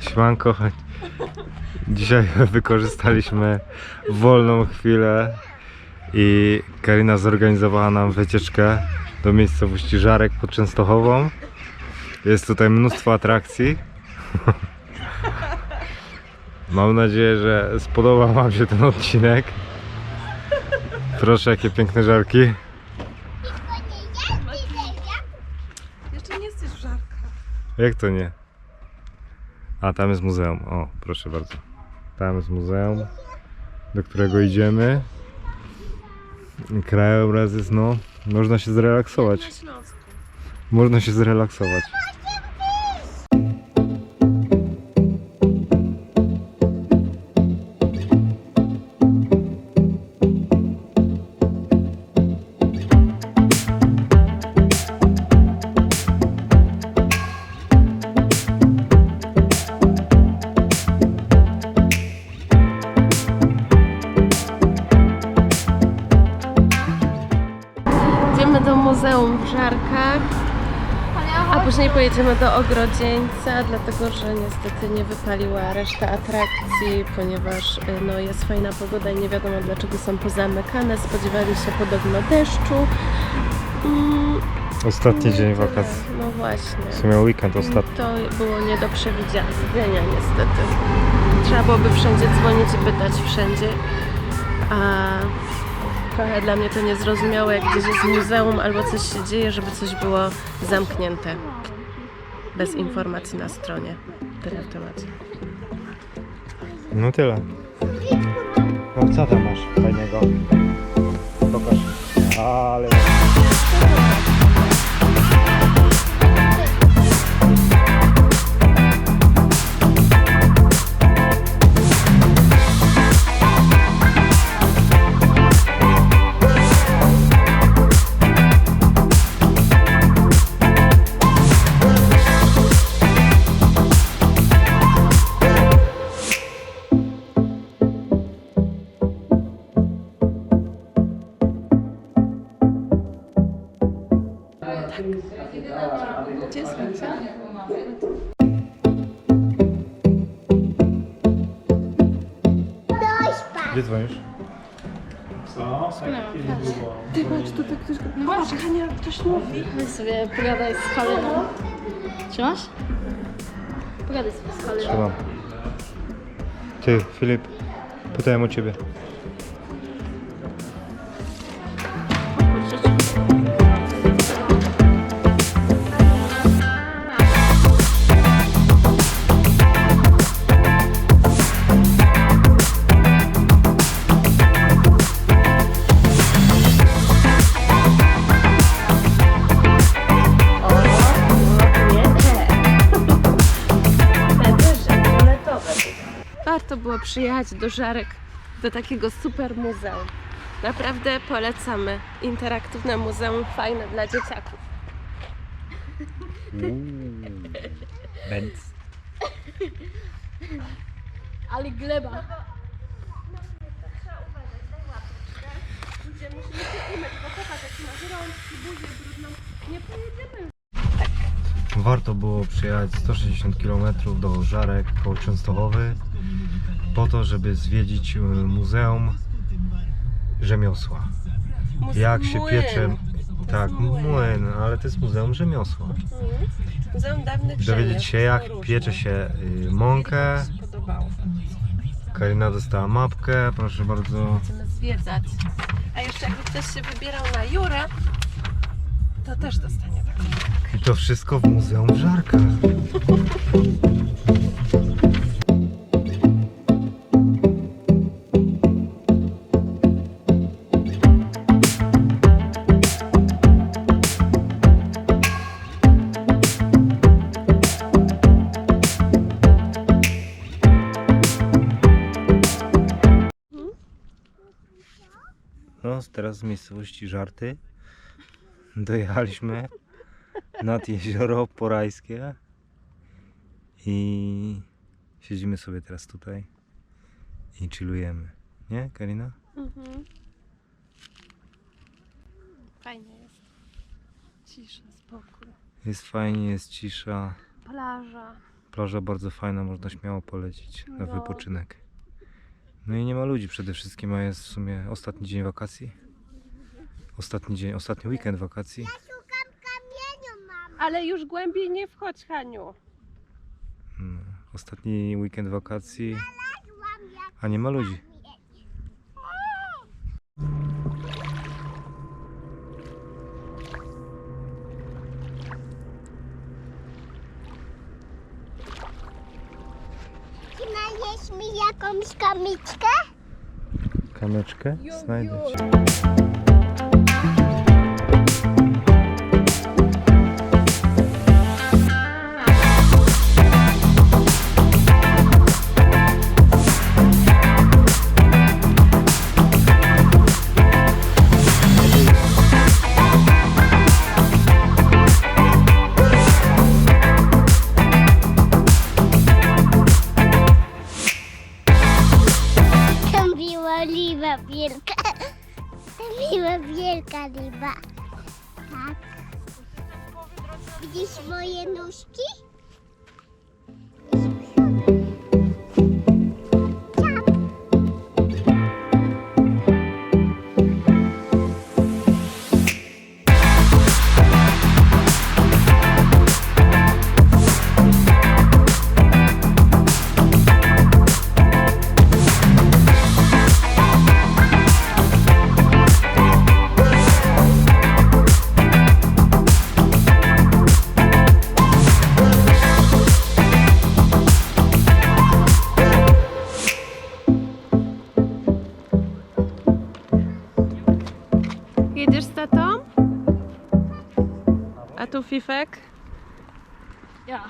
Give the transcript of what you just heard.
Siemanko. Dzisiaj wykorzystaliśmy wolną chwilę i Karina zorganizowała nam wycieczkę do miejscowości Żarek pod Częstochową. Jest tutaj mnóstwo atrakcji. Mam nadzieję, że spodoba Wam się ten odcinek. Proszę, jakie piękne żarki. Jeszcze nie jesteś żarka. Jak to nie? A tam jest muzeum. O, proszę bardzo. Tam jest muzeum, do którego idziemy. Krajobraz jest, no, można się zrelaksować. Można się zrelaksować. Muzeum w Żarkach, a później pojedziemy do Ogrodzieńca, dlatego że niestety nie wypaliła reszta atrakcji, ponieważ y, no, jest fajna pogoda i nie wiadomo dlaczego są pozamykane. Spodziewali się podobno deszczu. Mm, Ostatni dzień wakacji. No właśnie. W sumie weekend ostatni. To było nie do przewidzenia niestety. Trzeba byłoby wszędzie dzwonić i pytać wszędzie. A trochę dla mnie to niezrozumiałe, jak gdzieś jest muzeum albo coś się dzieje, żeby coś było zamknięte. Bez informacji na stronie. Tyle w temacie. No tyle. No co tam masz fajnego? Pokaż. Ale... Gdzie jest Lucia? Gdzie dzwonisz? Ty patrz, tutaj ktoś... No patrz, Hania, ktoś mówi. Weź sobie pogadaj z Haleną. Trzymasz? Pogadaj sobie z Haleną. Trzymam. Ty, Filip, pytałem o ciebie. Przyjechać do Żarek, do takiego super muzeum. Naprawdę polecamy. Interaktywne muzeum, fajne dla dzieciaków. Benz. Ale gleba. Warto było przyjechać 160 km do Żarek koło Częstochowy po to, żeby zwiedzić y, Muzeum Rzemiosła. Jak się Młyn. piecze... Tak, młyn. ale to jest Muzeum Rzemiosła. Muzeum dawnych Dowiedzieć się jak piecze się y, mąkę. Karina dostała mapkę, proszę bardzo. Będziemy zwiedzać. A jeszcze jakby ktoś się wybierał na Jurę, to też dostanie taką. I to wszystko w Muzeum w teraz z miejscowości Żarty dojechaliśmy nad jezioro Porajskie i siedzimy sobie teraz tutaj i chillujemy. Nie, Karina? Mhm. Fajnie jest. Cisza, spokój. Jest fajnie, jest cisza. plaża. Plaża bardzo fajna, można śmiało polecieć na No. wypoczynek. No i nie ma ludzi przede wszystkim, a jest w sumie ostatni dzień wakacji. Ostatni dzień, ostatni weekend wakacji. Ale już głębiej nie wchodź, Haniu. No, Ostatni weekend wakacji, a nie ma ludzi. Mi jakąś kamiczkę? Kameczkę znajdę ci. Wielka liwa. Tak. Widzisz moje nóżki? Jedziesz z tatą? A tu Fifek? Ja.